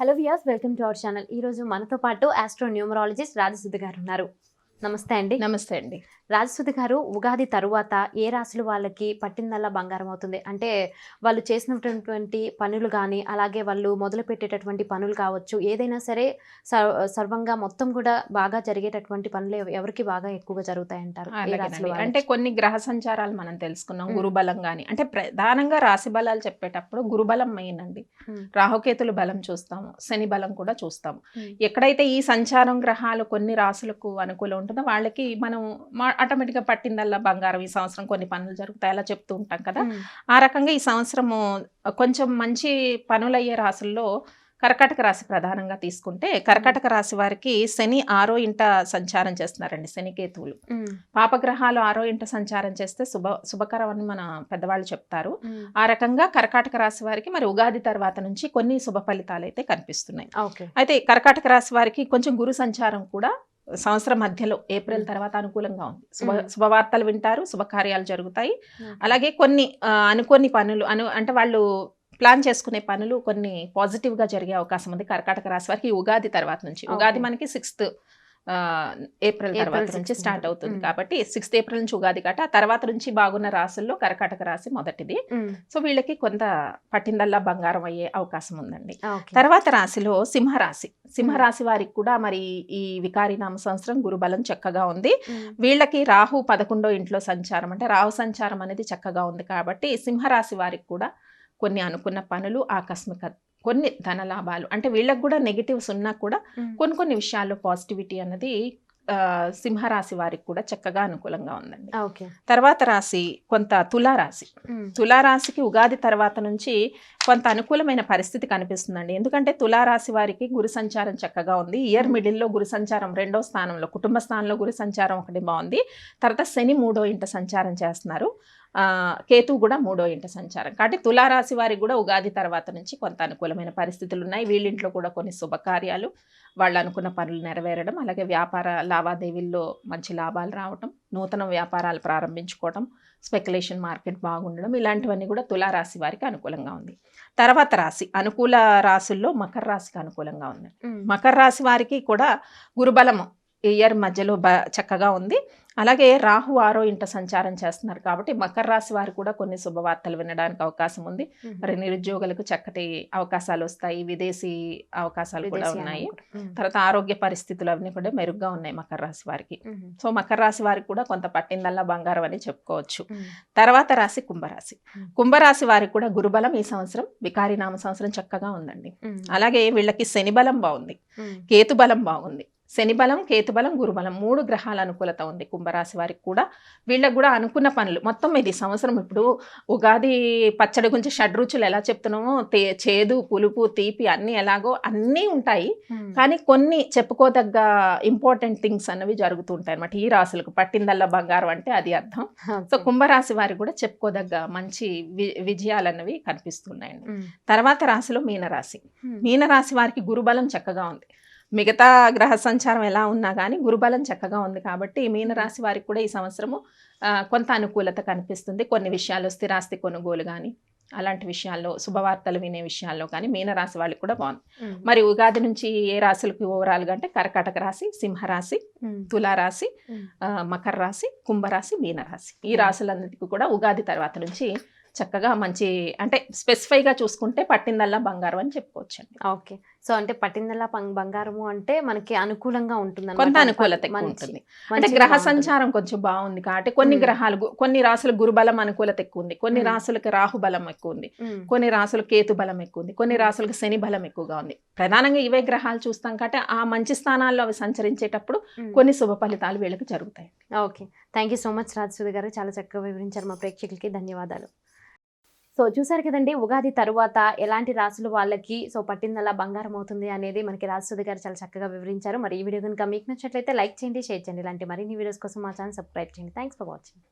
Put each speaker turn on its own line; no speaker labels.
Hello viewers welcome to our channel. ఈ రోజు మనతో పాటు ఆస్ట్రో న్యూమరాలజిస్ట్ రాధసుద్ధి గారు ఉన్నారు. నమస్తే అండి.
నమస్తే అండి.
రాజసుధ గారు ఉగాది తరువాత ఏ రాశులు వాళ్ళకి పట్టిందల్లా బంగారం అవుతుంది అంటే వాళ్ళు చేసినటువంటి పనులు కానీ అలాగే వాళ్ళు మొదలు పెట్టేటటువంటి పనులు కావచ్చు ఏదైనా సరే సర్- సర్వంగా మొత్తం కూడా బాగా జరిగేటటువంటి పనులు ఎవ- ఎవరికి బాగా ఎక్కువగా జరుగుతాయి అంటారు ఏ రాశుల
అలాగేనండి.
వాళ్ళకి?
అంటే కొన్ని గ్రహ సంచారాలు మనం తెలుసుకున్నాం. గురుబలం గాని అంటే ప్రధానంగా రాశి బలాలు చెప్పేటప్పుడు గురుబలం మెయిన్ అండి. రాహుకేతుల బలం చూస్తాము శని బలం కూడా చూస్తాము. ఎక్కడైతే ఈ సంచారం గ్రహాలు కొన్ని రాసులకు అనుకూలం ఉంటుందో వాళ్ళకి మనం ఆటోమేటిక్గా పట్టిందల్లా బంగారం ఈ సంవత్సరం కొన్ని పనులు జరుగుతాయి అలా చెప్తూ ఉంటాం కదా. ఆ రకంగా ఈ సంవత్సరము కొంచెం మంచి పనులయ్యే రాసుల్లో కర్కాటక రాశి ప్రధానంగా తీసుకుంటే కర్కాటక రాశి వారికి శని ఆరో ఇంట సంచారం చేస్తున్నారండి శని కేతువులు
మ్మ్.
పాపగ్రహాలు ఆరో ఇంట సంచారం చేస్తే శుభ శుభకరం అని మన పెద్దవాళ్ళు చెప్తారు. ఆ రకంగా కర్కాటక రాశి వారికి మరి ఉగాది తర్వాత నుంచి కొన్ని శుభ ఫలితాలు అయితే కనిపిస్తున్నాయి
ఓకే
అయితే కర్కాటక రాశి వారికి కొంచెం గురు సంచారం కూడా సంవత్సరం మధ్యలో ఏప్రిల్ తర్వాత అనుకూలంగా ఉంది శుభ. శుభవార్తలు వింటారు శుభకార్యాలు జరుగుతాయి. అలాగే కొన్ని అనుకోని పనులు అను అంటే వాళ్ళు ప్లాన్ చేసుకునే పనులు కొన్ని పాజిటివ్గా జరిగే అవకాశం ఉంది కర్కాటక రాశి వారికి ఉగాది తర్వాత నుంచి ఉగాది. మనకి సిక్స్త్ ఏప్రిల్ తర్వాత నుంచి
16th.
స్టార్ట్ అవుతుంది. కాబట్టి సిక్స్త్ ఏప్రిల్ నుంచి ఉగాది కట ఆ తర్వాత నుంచి బాగున్న రాశుల్లో కర్కాటక రాశి మొదటిది. సో వీళ్ళకి కొంత పట్టిందల్లా బంగారం అయ్యే అవకాశం ఉందండి. తర్వాత రాశిలో సింహరాశి సింహరాశి వారికి కూడా మరి ఈ వికారి నామ సంవత్సరం గురుబలం చక్కగా ఉంది. వీళ్ళకి రాహు పదకొండో ఇంట్లో సంచారం అంటే రాహు సంచారం అనేది చక్కగా ఉంది కాబట్టి సింహరాశి వారికి కూడా కొన్ని అనుకున్న పనులు ఆకస్మిక కొన్ని ధన లాభాలు అంటే వీళ్ళకి కూడా నెగిటివ్స్ ఉన్నా కూడా. కొన్ని కొన్ని విషయాల్లో పాజిటివిటీ అన్నది సింహరాశి వారికి కూడా చక్కగా అనుకూలంగా ఉందండి.
ఓకే.
తర్వాత రాశి కొంత తులారాశి. తులారాశికి ఉగాది తర్వాత నుంచి కొంత అనుకూలమైన పరిస్థితి కనిపిస్తుందండి. ఎందుకంటే తులారాశి వారికి గురు సంచారం చక్కగా ఉంది. ఇయర్ మిడిల్లో గురు సంచారం రెండో స్థానంలో కుటుంబ స్థానంలో గురు సంచారం ఒకటి బాగుంది. తర్వాత శని మూడో ఇంట సంచారం చేస్తున్నారు. ఆ, కేతువు కూడా మూడో ఇంట సంచారం. కాబట్టి తులారాశి వారికి కూడా ఉగాది తర్వాత నుంచి కొంత అనుకూలమైన పరిస్థితులు ఉన్నాయి వీళ్ళింట్లో కూడా కొన్ని శుభకార్యాలు వాళ్ళు అనుకున్న పనులు నెరవేరడం అలాగే వ్యాపార లావాదేవీల్లో మంచి లాభాలు రావటం నూతన వ్యాపారాలు ప్రారంభించుకోవడం స్పెక్యులేషన్ మార్కెట్ బాగుండడం ఇలాంటివన్నీ కూడా తులారాశి వారికి అనుకూలంగా ఉంది. తర్వాత రాశి అనుకూల రాశుల్లో మకర రాశికి అనుకూలంగా ఉంది. మకర రాశి వారికి కూడా గురుబలము ఇయర్ మధ్యలో బ చక్కగా ఉంది అలాగే రాహు ఆరో ఇంట సంచారం చేస్తున్నారు కాబట్టి మకర రాశి వారు కూడా కొన్ని శుభవార్తలు వినడానికి అవకాశం ఉంది. మరి నిరుద్యోగులకు చక్కటి అవకాశాలు వస్తాయి విదేశీ అవకాశాలు కూడా ఉన్నాయి. తర్వాత ఆరోగ్య పరిస్థితులు అవన్నీ కూడా మెరుగ్గా ఉన్నాయి మకర రాశి వారికి. సో మకర రాశి వారికి కూడా కొంత పట్టిందల్లా బంగారం అని చెప్పుకోవచ్చు. తర్వాత రాశి కుంభరాశి. కుంభరాశి వారికి కూడా గురుబలం ఈ సంవత్సరం వికారి నామ సంవత్సరం చక్కగా ఉందండి. అలాగే వీళ్ళకి శని బలం బాగుంది. కేతు బలం బాగుంది శని బలం కేతు బలం గురుబలం మూడు గ్రహాల అనుకూలత ఉంది కుంభరాశి వారికి కూడా వీళ్ళకి కూడా అనుకున్న పనులు మొత్తం ఇది సంవత్సరం ఇప్పుడు ఉగాది పచ్చడి గురించి షడ్రుచులు ఎలా చెప్తున్నామో చేదు పులుపు తీపి అన్నీ ఎలాగో అన్నీ ఉంటాయి. కానీ కొన్ని చెప్పుకోదగ్గ ఇంపార్టెంట్ థింగ్స్ అన్నవి జరుగుతూ ఉంటాయి అనమాట ఈ రాశులకు పట్టిందల్లా బంగారం అంటే అది అర్థం సో. కుంభరాశి వారికి కూడా చెప్పుకోదగ్గ మంచి విజయాలు అన్నవి కనిపిస్తున్నాయండి. తర్వాత రాశిలో మీనరాశి. మీనరాశి వారికి గురుబలం చక్కగా ఉంది మిగతా గ్రహ సంచారం ఎలా ఉన్నా కానీ గురుబలం చక్కగా ఉంది కాబట్టి మీనరాశి వారికి కూడా ఈ సంవత్సరము కొంత అనుకూలత కనిపిస్తుంది. కొన్ని విషయాల్లో స్థిరాస్తి కొనుగోలు కానీ అలాంటి విషయాల్లో శుభవార్తలు వినే విషయాల్లో కానీ మీనరాశి వాళ్ళకి కూడా బాగుంది. మరి ఉగాది నుంచి ఏ రాశులకి ఓవరాల్గా అంటే కర్కాటక రాశి సింహరాశి. తులారాశి మకర రాశి కుంభరాశి మీనరాశి. ఈ రాశులన్నిటికీ కూడా ఉగాది తర్వాత నుంచి చక్కగా మంచి అంటే స్పెసిఫైగా చూసుకుంటే పట్టిందల్లా బంగారం అని చెప్పుకోవచ్చండి.
ఓకే. సో అంటే పట్టిందల్లా బంగారము అంటే మనకి అనుకూలంగా ఉంటుంది
కొంత అనుకూలత ఉంటుంది. అంటే గ్రహ సంచారం కొంచెం బాగుంది కాబట్టి కొన్ని. గ్రహాలు కొన్ని రాసులు గురుబలం అనుకూలత ఎక్కువ ఉంది. కొన్ని. రాసులకి రాహు బలం ఎక్కువ ఉంది. కొన్ని రాసులకు కేతు బలం ఎక్కువ ఉంది. కొన్ని. రాసులకు శని బలం ఎక్కువగా ఉంది. ప్రధానంగా ఇవే గ్రహాలు చూస్తాం కాబట్టి ఆ మంచి స్థానాల్లో అవి సంచరించేటప్పుడు కొన్ని శుభ ఫలితాలు వీళ్ళకి జరుగుతాయి
okay. Thank you so much Rajasudi గారు. చాలా చక్కగా వివరించారు మా ప్రేక్షకులకి. ధన్యవాదాలు. సో చూసారు కదండి ఉగాది తరువాత ఎలాంటి రాసులు వాళ్ళకి సో పట్టిందలా బంగారం అవుతుంది అనేది మనకి రాజసూది గారు చాలా చక్కగా వివరించారు. మరి ఈ వీడియో కనుక మీకు నచ్చినట్లయితే లైక్ చేయండి షేర్ చేయండి. ఇలాంటి మరిన్ని వీడియోస్ కోసం మా ఛానల్ సబ్స్క్రైబ్ చేయండి. Thanks for watching.